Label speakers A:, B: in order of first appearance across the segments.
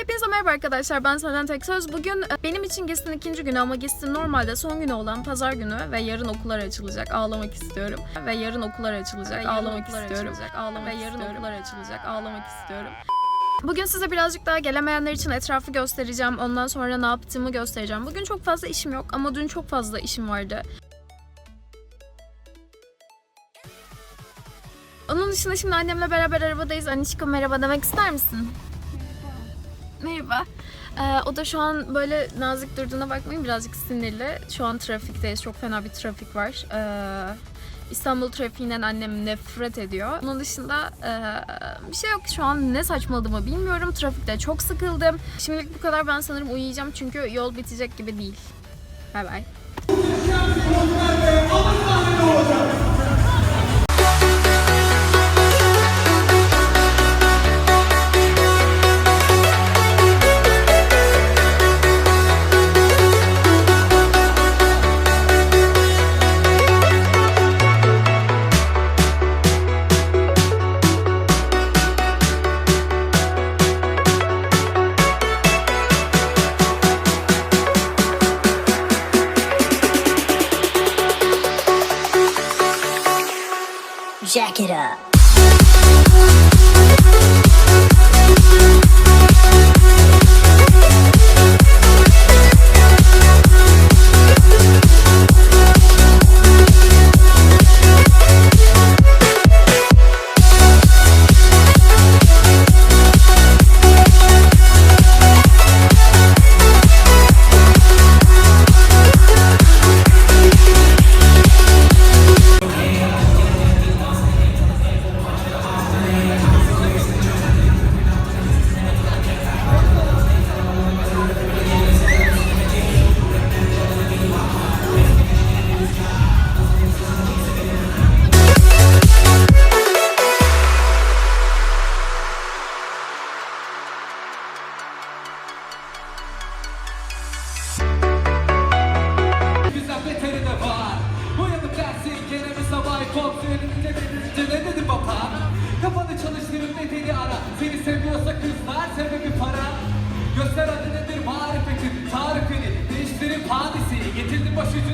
A: Hepinize merhaba arkadaşlar ben Selen Teksöz. Bugün e, benim için GİS'in ikinci günü ama GİS'in normalde son günü olan pazar günü ve yarın okullar açılacak. Ağlamak istiyorum. Ve yarın okullar açılacak. Ağlamak istiyorum. Ve yarın okullar açılacak. Ağlamak istiyorum. Bugün size birazcık daha gelemeyenler için etrafı göstereceğim. Ondan sonra ne yaptığımı göstereceğim. Bugün çok fazla işim yok ama dün çok fazla işim vardı. Onun dışında şimdi annemle beraber arabadayız. Anişko merhaba demek ister misin? Merhaba. Ee, o da şu an böyle nazik durduğuna bakmayın birazcık sinirli. Şu an trafikteyiz. Çok fena bir trafik var. Ee, İstanbul trafiğinden annem nefret ediyor. Onun dışında ee, bir şey yok. Şu an ne saçmaladığımı bilmiyorum. Trafikte çok sıkıldım. Şimdilik bu kadar. Ben sanırım uyuyacağım çünkü yol bitecek gibi değil. Bay bay.
B: Jack it up.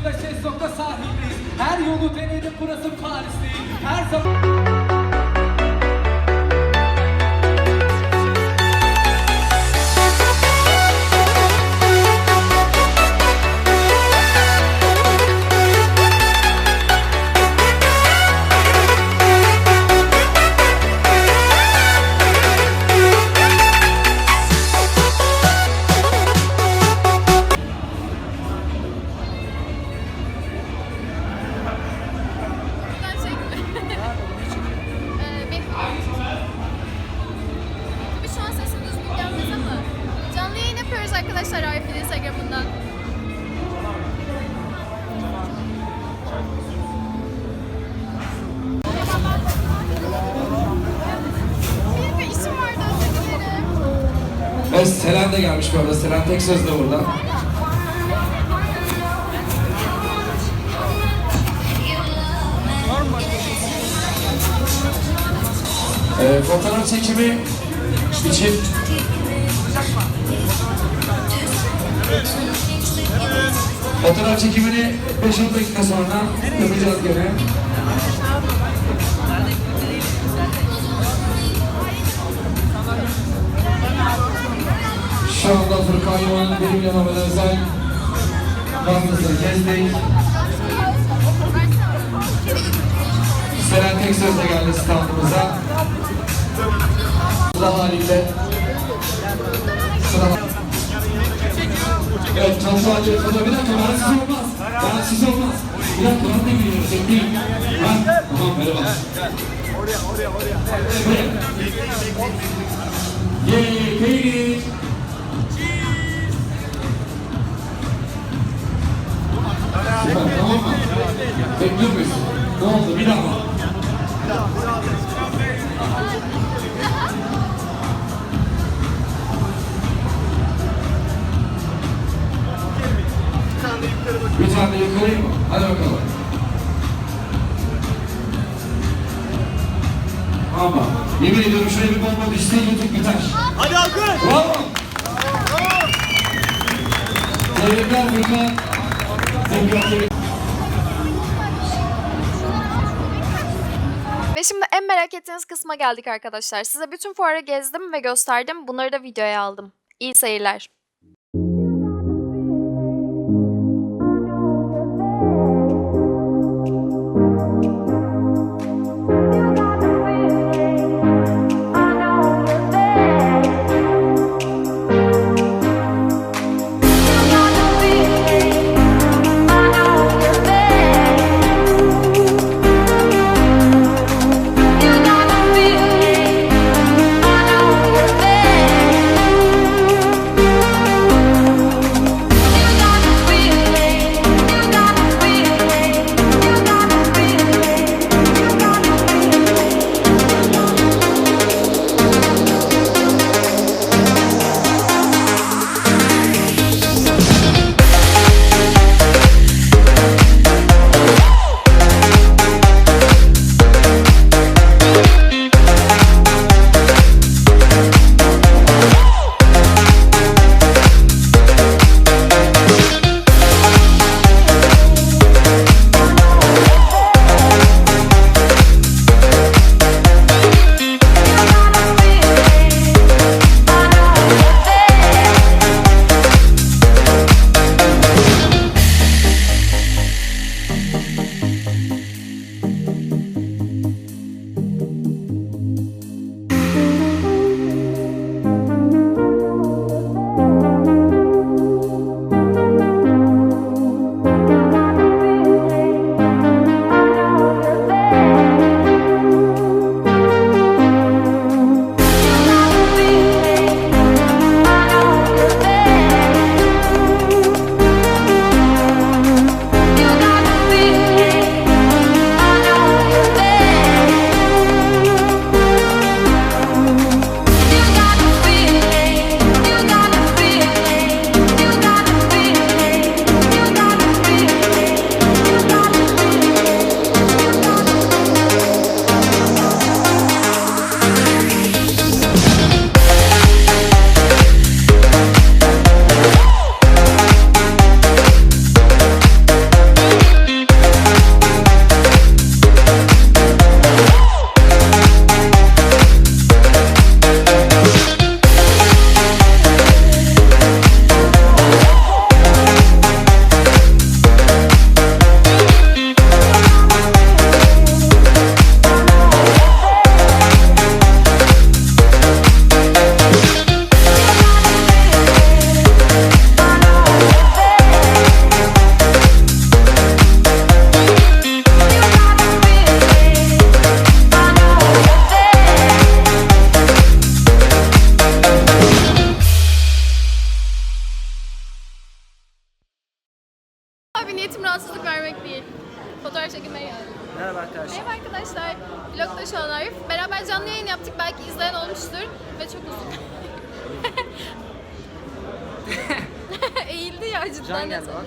C: Getirdim başucunda şey sokta sahibiyiz. Her yolu denedim burası Paris değil. Her zaman Ve Selen de gelmiş bu arada Selen tek söz de burada Ee, fotoğraf çekimi için Fotoğraf çekimini 5-10 dakika sonra yapacağız gene. Yuvan benim yanıma özel Bandızı gezdik. Seren Teksöz de geldi standımıza. Sıra haliyle sıra Evet, Tansu Ali foto bir dakika, bana siz olmaz. Bana siz olmaz. Bir dakika, ben de geliyorum, çekeyim. Ha? Tamam, merhaba. Oraya, oraya, oraya. Yay, peynir. Süper, tamam mı? Bekliyor muyuz? Ne oldu? Bir daha mı? Bir tane de yukarı mı? Hadi bakalım. Ama yemin ediyorum şöyle bir bomba düşse YouTube biter.
D: Hadi alkış.
C: Bravo. Tebrikler Gülkan.
A: Ve şimdi en merak ettiğiniz kısma geldik arkadaşlar. Size bütün fuarı gezdim ve gösterdim. Bunları da videoya aldım. İyi seyirler. Ya cidden.
D: Can geldi bak.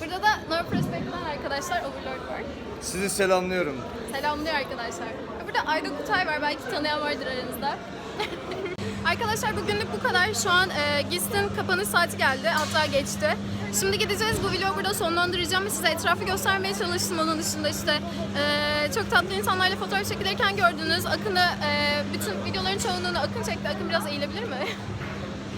A: Burada da No Prospect'ten arkadaşlar Overlord var.
D: Sizi selamlıyorum.
A: Selamlıyor arkadaşlar. Burada Ayda Kutay var. Belki tanıyan vardır aranızda. Arkadaşlar bugünlük bu kadar. Şu an e, GİST'in kapanış saati geldi. Hatta geçti. Şimdi gideceğiz. Bu vlogu burada sonlandıracağım ve size etrafı göstermeye çalıştım. Onun dışında işte e, çok tatlı insanlarla fotoğraf çekilirken gördüğünüz Akın'ı e, bütün videoların çoğunluğunu Akın çekti. Akın biraz eğilebilir mi?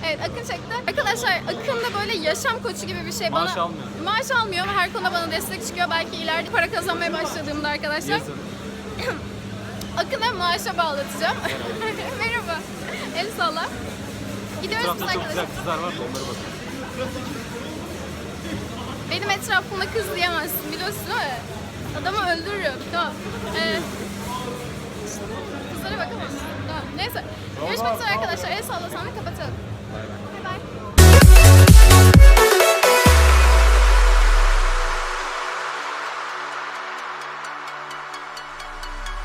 A: Evet Akın çekti. Arkadaşlar Akın da böyle yaşam koçu gibi bir şey.
D: Maaş
A: bana,
D: almıyor.
A: Maaş almıyor ama her konuda bana destek çıkıyor. Belki ileride para kazanmaya başladığımda arkadaşlar. Akın'a maaşa bağlatacağım. Merhaba. El salla. Gidiyoruz biz arkadaşlar.
D: kızlar var da onlara bakın.
A: Benim etrafımda kız diyemezsin biliyorsun değil mi? Adamı öldürürüm. Tamam. Ee, kızlara bakamazsın. Tamam. Neyse. Görüşmek üzere arkadaşlar. El salla sen de Bye.